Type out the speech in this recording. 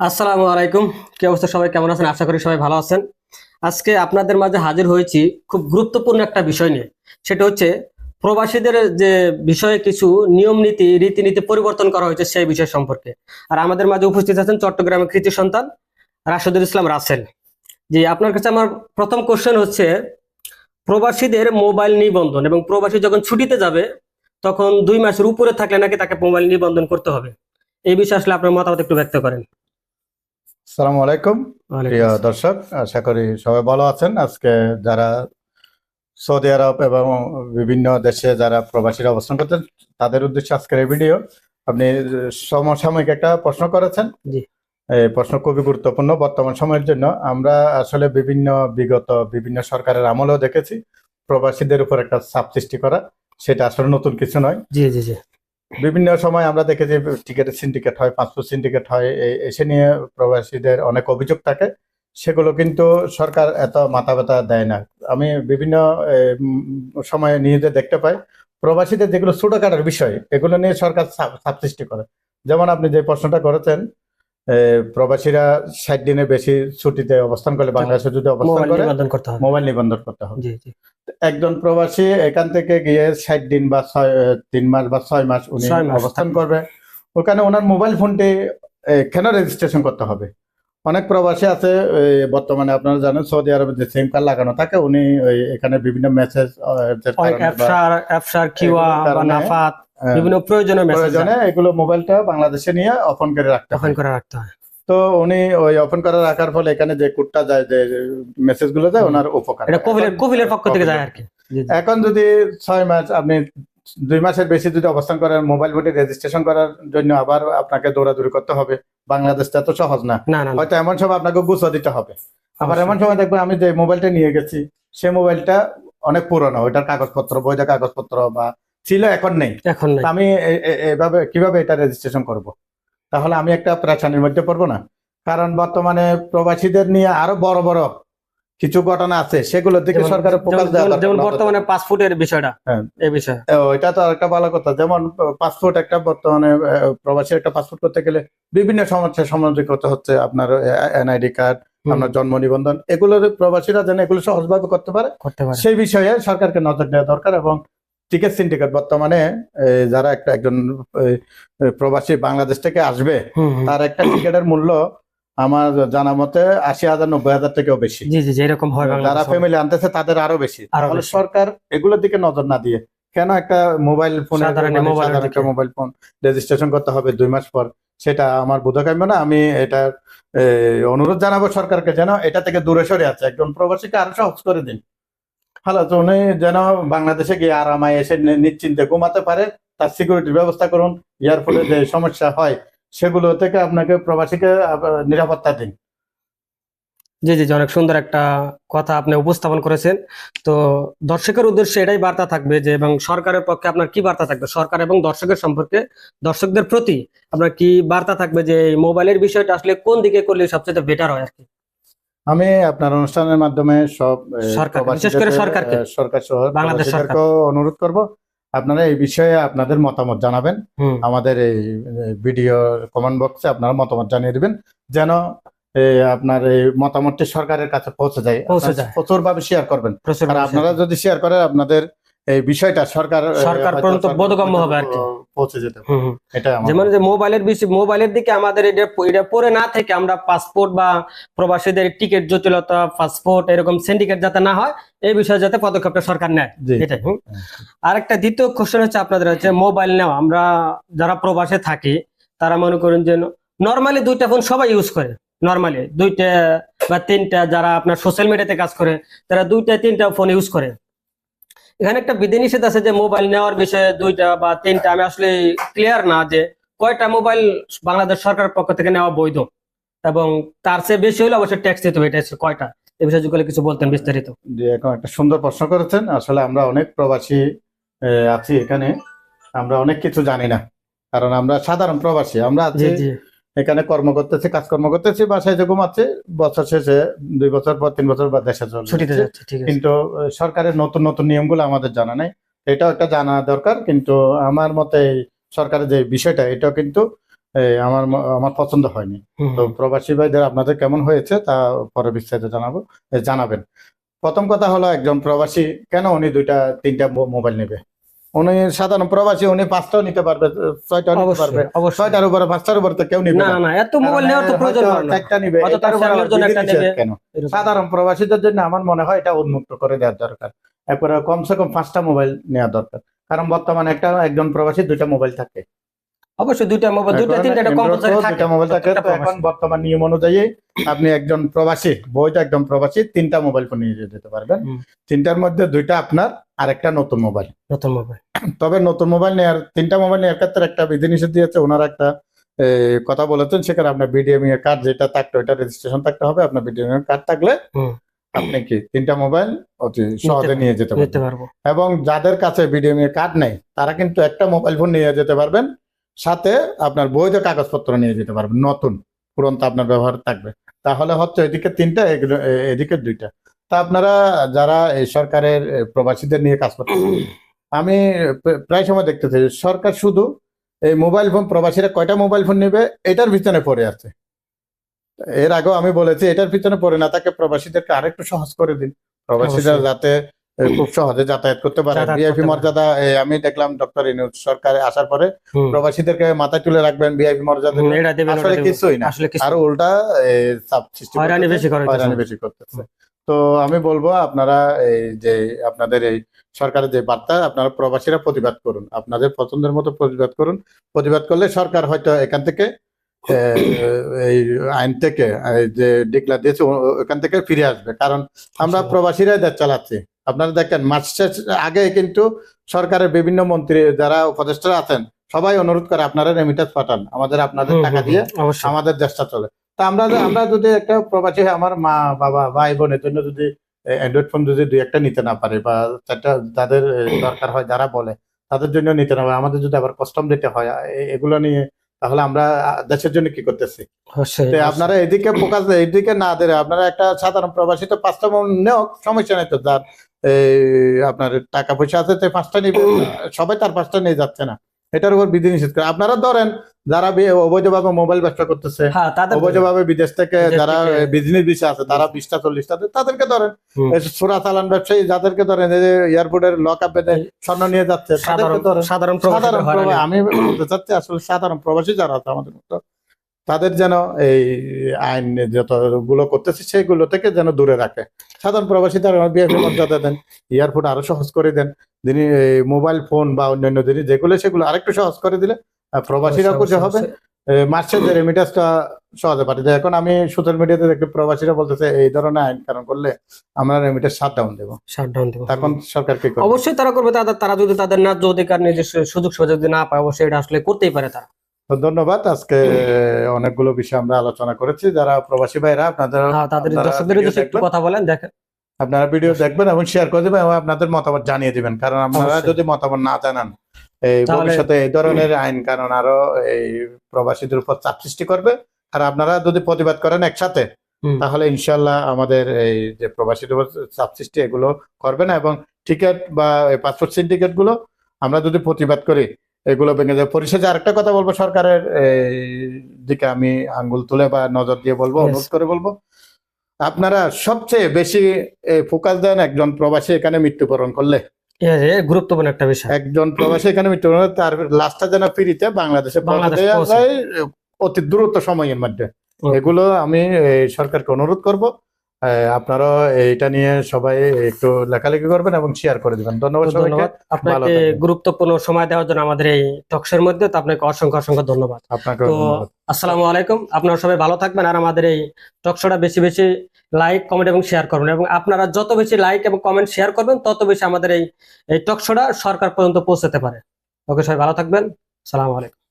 আসসালামু আলাইকুম। কি অবস্থা সবাই? কেমন আছেন? আশা করি সবাই ভালো আছেন। আজকে আপনাদের মাঝে হাজির হয়েছি খুব গুরুত্বপূর্ণ একটা বিষয় নিয়ে। সেটা হচ্ছে প্রবাসীদের যে বিষয়ে কিছু নিয়ম নীতি, রীতিনীতি পরিবর্তন করা হয়েছে সেই বিষয় সম্পর্কে। আর আমাদের মাঝে উপস্থিত আছেন চট্টগ্রামের কৃতি সন্তান রাশেদুল ইসলাম রাসেল। জি, আপনার কাছে আমার প্রথম কোশ্চেন হচ্ছে, প্রবাসীদের মোবাইল নিবন্ধন এবং প্রবাসী যখন ছুটিতে যাবে, তখন দুই মাসের উপরে থাকলে নাকি তাকে মোবাইল নিবন্ধন করতে হবে? এই বিষয়ে আসলে আপনার মতামত একটু ব্যক্ত করেন। আসসালামু আলাইকুম প্রিয় দর্শক আশা করি সবাই ভালো আছেন। আজকে যারা সৌদি আরব এবং বিভিন্ন দেশে যারা প্রবাসীরা অবস্থান করতেন তাদের উদ্দেশ্যে আজকের এই ভিডিও। আপনি সমসাময়িক একটা প্রশ্ন করেছেন। জি। এই প্রশ্ন খুবই গুরুত্বপূর্ণ বর্তমান সময়ের জন্য। আমরা আসলে বিভিন্ন বিগত বিভিন্ন সরকারের আমলেও দেখেছি প্রবাসীদের উপর একটা চাপ সৃষ্টি করা সেটা আসলে নতুন কিছু নয়। জি জি জি। বিভিন্ন সময় আমরা দেখেছি টিকেটের সিন্ডিকেট হয় পাসপোর্ট সিন্ডিকেট হয় এসে নিয়ে প্রবাসীদের অনেক অভিযোগ থাকে। সেগুলো কিন্তু সরকার এত মাথা ব্যথা দেয় না। আমি বিভিন্ন সময় নিজেদের দেখতে পাই, প্রবাসীদের যেগুলো ছোটো কাটার বিষয়, এগুলো নিয়ে সরকার সাব চাপ সৃষ্টি করে। যেমন আপনি যে প্রশ্নটা করেছেন প্রবাসীরা ষাট দিনের বেশি ছুটিতে অবস্থান করলে বাংলাদেশে যদি অবস্থান করে মোবাইল নিবন্ধন করতে হবে। একজন প্রবাসী এখান থেকে গিয়ে ষাট দিন বা ছয় তিন মাস বা ছয় মাস উনি অবস্থান করবে। ওখানে ওনার মোবাইল ফোনটি কেন রেজিস্ট্রেশন করতে হবে? অনেক প্রবাসী আছে বর্তমানে আপনারা জানেন সৌদি আরবে যে সিম কার্ড লাগানো থাকে উনি এখানে বিভিন্ন মেসেজ নাফাত বিভিন্ন প্রয়োজনীয় প্রয়োজনে এগুলো মোবাইলটা বাংলাদেশে নিয়ে ওপেন করে রাখতে তখন করে রাখতে হয়। তো উনি ওই ওপেন করে রাখার ফলে এখানে যে কোডটা যায় যে মেসেজগুলো যায় ওনার উপকার এটা হয়। কবিলের পক্ষ থেকে যায় আর কি। এখন যদি ছয় মাস আপনি দুই মাসের বেশি যদি অবস্থান করেন মোবাইল ফোনে রেজিস্ট্রেশন করার জন্য আবার আপনাকে দৌড়াদৌড়ি করতে হবে। বাংলাদেশটা এত সহজ না। না না না, হয়তো এমন সময় আপনাকে গুছো দিতে হবে। আবার এমন সময় দেখবেন আমি যে মোবাইলটা নিয়ে গেছি সে মোবাইলটা অনেক পুরনো। ওইটার কাগজপত্র বৈধ কাগজপত্র বা ছিল এখন নেই। এখন আমি এভাবে কীভাবে এটা রেজিস্ট্রেশন করব? তাহলে আমি একটা প্রেশানির মধ্যে পড়ব না? কারণ বর্তমানে প্রবাসীদের নিয়ে আরও বড় বড় কিছু ঘটনা আছে সেগুলোর দিকে সরকারের ফোকাস দেওয়া যেমন- বর্তমানে পাসপোর্টের বিষয়টা হ্যাঁ। এই বিষয়ে। এটা তো একটা ভালো কথা। যেমন পাসপোর্ট একটা বর্তমানে আহ, প্রবাসীর একটা পাসপোর্ট করতে গেলে বিভিন্ন সমস্যার সম্মুখীন করতে হচ্ছে। আপনার এনআইডি কার্ড আপনার জন্ম নিবন্ধন এগুলো প্রবাসীরা যেন এগুলো সহজভাবে করতে পারে। সেই বিষয়ে সরকারকে নজর দেওয়া দরকার এবং টিকিট সিন্ডিকেট বর্তমানে যারা একটা একজন প্রবাসী বাংলাদেশ থেকে আসবে। তার একটা টিকিটের মূল্য আমার জানা মতে আশি হাজার নব্বই হাজার থেকেও বেশি। জি জি জি এরকম হয় যারা ফ্যামিলি আনতেছে তাদের আরও বেশি। তাহলে সরকার এগুলোর দিকে নজর না দিয়ে কেন একটা মোবাইল ফোনে একটা মোবাইল ফোন রেজিস্ট্রেশন করতে হবে দুই মাস পর সেটা আমার বোধকাম্য না। আমি এটা অনুরোধ জানাব সরকারকে যেন এটা থেকে দূরে সরে আছে। একজন প্রবাসীকে আরও সহজ করে দিন। ভালো তো উনি যেন বাংলাদেশে গিয়ে আরামায় এসে নিশ্চিন্তে ঘুমাতে পারে, তার সিকিউরিটির ব্যবস্থা করুন। ইয়ার ফলে যে সমস্যা হয়, সেগুলো থেকে আপনাকে প্রবাসীকে নিরাপত্তা দিন। জি জি অনেক সুন্দর একটা কথা আপনি উপস্থাপন করেছেন। তো দর্শকের উদ্দেশ্যে এটাই বার্তা থাকবে যে, এবং সরকারের পক্ষে আপনার কি বার্তা থাকবে? সরকার এবং দর্শকের সম্পর্কে, দর্শকদের প্রতি আপনার কি বার্তা থাকবে যে মোবাইলের বিষয়টা আসলে কোন দিকে করলে সবচেয়ে বেটার হয় আর কি? আমি আপনার অনুষ্ঠানের মাধ্যমে সব সরকার। সহ অনুরোধ করব আপনারা এই বিষয়ে আপনাদের মতামত জানাবেন। আমাদের এই ভিডিও কমেন্ট বক্সে আপনারা মতামত জানিয়ে দিবেন যেন আপনার এই মতামতটি সরকারের কাছে পৌঁছে যায়। প্রচুর ভাবে শেয়ার করবেন। আপনারা যদি শেয়ার করেন আপনাদের এই বিষয়টা সরকার সরকার পর্যন্ত বোধগম্য হবে আর কি। পৌঁছে যেতে পারে। এটা যেমন যে মোবাইলের বিষয় মোবাইলের দিকে আমাদের এটা এটা পড়ে না থেকে আমরা পাসপোর্ট বা প্রবাসীদের টিকিট জটিলতা পাসপোর্ট এরকম সিন্ডিকেট যাতে না হয় এই বিষয়ে যাতে পদক্ষেপটা সরকার নেয়। এটাই হুম। আরেকটা দ্বিতীয় কোশ্চেন হচ্ছে আপনাদের হচ্ছে মোবাইল নেওয়া। আমরা যারা প্রবাসে থাকি তারা মনে করেন যে নর্মালি দুইটা ফোন সবাই ইউজ করে। নর্মালি দুইটা বা তিনটা যারা আপনার সোশ্যাল মিডিয়াতে কাজ করে তারা দুইটা তিনটা ফোন ইউজ করে। এখানে একটা বিধিনিষেধ আছে যে মোবাইল নেওয়ার বিষয়ে দুইটা বা তিনটা আমি আসলে ক্লিয়ার না যে কয়টা মোবাইল বাংলাদেশ সরকারের পক্ষ থেকে নেওয়া বৈধ। এবং তার চেয়ে বেশি হলে অবশ্যই ট্যাক্স দিতে হবে এটা কয়টা? এই বিষয়ে যদি কিছু বলতেন বিস্তারিত। যে এখন একটা সুন্দর প্রশ্ন করেছেন আসলে আমরা অনেক প্রবাসী এ, আছি এখানে আমরা অনেক কিছু জানি না কারণ আমরা সাধারণ প্রবাসী আমরা আছি এখানে কর্ম করতেছি কাজকর্ম করতেছি বাসায় যে ঘুমাচ্ছি বছর শেষে দুই বছর পর তিন বছর বা দেশে চলে ছুটিতে যাচ্ছে। ঠিক আছে। কিন্তু সরকারের নতুন নতুন নিয়মগুলো আমাদের জানা নেই। এটাও একটা জানা দরকার কিন্তু আমার মতে সরকারের যে বিষয়টা এটাও কিন্তু আমার আমার পছন্দ হয়নি। তো প্রবাসী ভাইদের আপনাদের কেমন হয়েছে তা পরে বিস্তারিত জানাব জানাবেন। প্রথম কথা হলো একজন প্রবাসী কেন উনি দুইটা তিনটা মোবাইল নেবে? উনি সাধারণ প্রবাসী উনি পাঁচটাও নিতে পারবে ছয়টাও নিতে পারবে। ছয়টার উপরে পাঁচটার উপরে তো কেউ নিবে না না। না এত মোবাইল নেওয়ার তো প্রয়োজন হয় না। চারটা নিবে কেন? সাধারণ প্রবাসীদের জন্য আমার মনে হয় এটা উন্মুক্ত করে দেওয়ার দরকার। একবারে কমসে কম পাঁচটা মোবাইল নেওয়া দরকার। কারণ বর্তমানে একটা একজন প্রবাসী দুইটা মোবাইল থাকে। অবশ্যই দুইটা মোবাইল দুইটা তিনটা কম্পালসারি থাকে। দুইটা মোবাইল থাকে তো এখন বর্তমান নিয়ম অনুযায়ী আপনি একজন প্রবাসী বইটা একজন প্রবাসী তিনটা মোবাইল ফোন নিয়ে যেতে পারবেন। তিনটার মধ্যে দুইটা আপনার আর একটা নতুন মোবাইল নতুন মোবাইল তবে নতুন মোবাইল নেওয়ার তিনটা মোবাইল নেওয়ার ক্ষেত্রে একটা বিধিনিষেধ দিয়েছে ওনারা একটা কথা বলেছেন সেখানে আপনার বিডিএমই এর কার্ড যেটা থাকতো ওটা রেজিস্ট্রেশন থাকতে হবে আপনার বিডিএমই এর কার্ড থাকলে আপনি কি তিনটা মোবাইল অতি সহজে নিয়ে যেতে পারবেন। এবং যাদের কাছে বিডিএমই কার্ড নেই তারা কিন্তু একটা মোবাইল ফোন নিয়ে যেতে পারবেন সাথে আপনার বৈধ কাগজপত্র নিয়ে যেতে পারবেন নতুন। পুরন্ত আপনার ব্যবহার থাকবে। তাহলে হচ্ছে এদিকে তিনটা এদিকে দুইটা। তা আপনারা যারা এই সরকারের প্রবাসীদের নিয়ে কাজ করতেছেন আমি প্রায় সময় দেখতেছি সরকার শুধু এই মোবাইল ফোন প্রবাসীরা কয়টা মোবাইল ফোন নেবে এটার পিছনে পড়ে আছে। এর আগেও আমি বলেছি এটার পিছনে পড়ে না তাকে প্রবাসীদেরকে আরেকটু সহজ করে দিন। প্রবাসীরা যাতে খুব সহজে যাতায়াত করতে পারে। ভিআইপি মর্যাদা আমি দেখলাম ডক্টর ইনুজ সরকারে আসার পরে। প্রবাসীদেরকে মাথায় তুলে রাখবেন ভিআইপি মর্যাদা আসলে কিছুই না। আরও উল্টা হয়রানি বেশি করে করতেছে। তো আমি বলব আপনারা এই যে আপনাদের এই সরকারের যে বার্তা আপনারা প্রবাসীরা প্রতিবাদ করুন। আপনাদের পছন্দের মতো প্রতিবাদ করুন। প্রতিবাদ করলে সরকার হয়তো এখান থেকে এই আইন থেকে যে ডিক্লার দিয়েছে ওখান থেকে ফিরে আসবে। কারণ আমরা আচ্ছা। প্রবাসীরাই দেশ চালাচ্ছি। আপনারা দেখেন মাস শেষ আগে কিন্তু সরকারের বিভিন্ন মন্ত্রী যারা উপদেষ্টা আছেন সবাই অনুরোধ করে আপনারা রেমিটেন্স পাঠান। আমাদের আপনাদের টাকা দিয়ে আমাদের দেশটা চলে। তা আমরা আমরা যদি একটা প্রবাসী আমার মা বাবা ভাই বোনের জন্য যদি অ্যান্ড্রয়েড ফোন যদি দুই একটা নিতে না পারে বা চারটা যাদের দরকার হয় যারা বলে তাদের জন্য নিতে না পারে আমাদের যদি আবার কস্টম দিতে হয় এগুলো নিয়ে তাহলে আমরা দেশের জন্য কি করতেছি? আপনারা এদিকে ফোকাস এইদিকে না দেয় আপনারা একটা সাধারণ প্রবাসী তো পাঁচটা সমস্যা নেই তো যার আপনার টাকা পয়সা আছে তো পাঁচটা নিবে। সবাই তার পাঁচটা নিয়ে যাচ্ছে না। এটার উপর বিধি নিষেধ করে। আপনারা ধরেন যারা অবৈধভাবে মোবাইল ব্যবসা করতেছে হ্যাঁ অবৈধভাবে বিদেশ থেকে যারা বিজনেস ভিসা আছে তারা বিশটা চল্লিশটা তাদেরকে ধরেন সুরা চালান ব্যবসায়ী যাদেরকে ধরেন এই যে এয়ারপোর্টের লক আপ বেঁধে স্বর্ণ নিয়ে যাচ্ছে সাধারণ আমি বলতে চাচ্ছি আসলে সাধারণ প্রবাসী যারা আছে আমাদের মতো তাদের যেন এই আইন যতগুলো করতেছে সেগুলো থেকে যেন দূরে রাখে। সাধারণ প্রবাসী তারা বিএফএ মর্যাদা দেন এয়ারপোর্ট আরও সহজ করে দেন যিনি মোবাইল ফোন বা অন্যান্য জিনিস যেগুলো সেগুলো আরেকটু সহজ করে দিলে প্রবাসীরা খুশি হবে। মার্চের যে রেমিটেন্সটা সহজে পাঠিয়ে দেয়। এখন আমি সোশ্যাল মিডিয়াতে দেখি প্রবাসীরা বলতেছে এই ধরনের আইন কারণ করলে আমরা রেমিটেন্স শাট ডাউন দেবো। শাটডাউন দেবো। তখন সরকার কি করবে? অবশ্যই তারা করবে। তারা তারা যদি তাদের ন্যায্য অধিকার নিজস্ব সুযোগ সুযোগ যদি না পায় অবশ্যই এটা আসলে করতেই পারে তারা। তো ধন্যবাদ। আজকে অনেকগুলো বিষয় আমরা আলোচনা করেছি। যারা প্রবাসী ভাইরা আপনাদের হ্যাঁ তাদের দর্শকদের যদি একটু কথা বলেন দেখেন। আপনারা ভিডিও দেখবেন এবং শেয়ার করে দেবেন এবং আপনাদের মতামত জানিয়ে দিবেন। কারণ আপনারা যদি মতামত না জানান এই ভবিষ্যতে এই ধরনের আইন কারণ আরও এই প্রবাসীদের উপর চাপ সৃষ্টি করবে। আর আপনারা যদি প্রতিবাদ করেন একসাথে তাহলে ইনশাল্লাহ আমাদের এই যে প্রবাসীদের উপর চাপ সৃষ্টি এগুলো করবে না। এবং টিকিট বা পাসপোর্ট সিন্ডিকেটগুলো আমরা যদি প্রতিবাদ করি এগুলো ভেঙে যাবে পরিশেষে আরেকটা কথা বলব সরকারের দিকে আমি আঙ্গুল তুলে বা নজর দিয়ে বলব অনুরোধ করে বলব। আপনারা সবচেয়ে বেশি ফোকাস দেন একজন প্রবাসী এখানে মৃত্যুবরণ করলে। গুরুত্বপূর্ণ একটা বিষয়। একজন প্রবাসী এখানে মৃত্যুবরণ তার লাস্টটা যেন ফিরিতে বাংলাদেশে অতি দ্রুত সময়ের মধ্যে। এগুলো আমি সরকারকে অনুরোধ করব। আপনারাও এইটা নিয়ে সবাই একটু লেখালেখি করবেন এবং শেয়ার করে দিবেন। ধন্যবাদ সবাইকে। আপনাকে গুরুত্বপূর্ণ সময় দেওয়ার জন্য আমাদের এই টকশের মধ্যে তো আপনাকে অসংখ্য অসংখ্য ধন্যবাদ। আপনাকে আসসালামু আলাইকুম। আপনারা সবাই ভালো থাকবেন আর আমাদের এই টকশোটা বেশি বেশি লাইক কমেন্ট এবং শেয়ার করবেন। এবং আপনারা যত বেশি লাইক এবং কমেন্ট শেয়ার করবেন তত বেশি আমাদের এই এই টকশোটা সরকার পর্যন্ত পৌঁছাতে পারে। ওকে সবাই ভালো থাকবেন। আসসালামু আলাইকুম।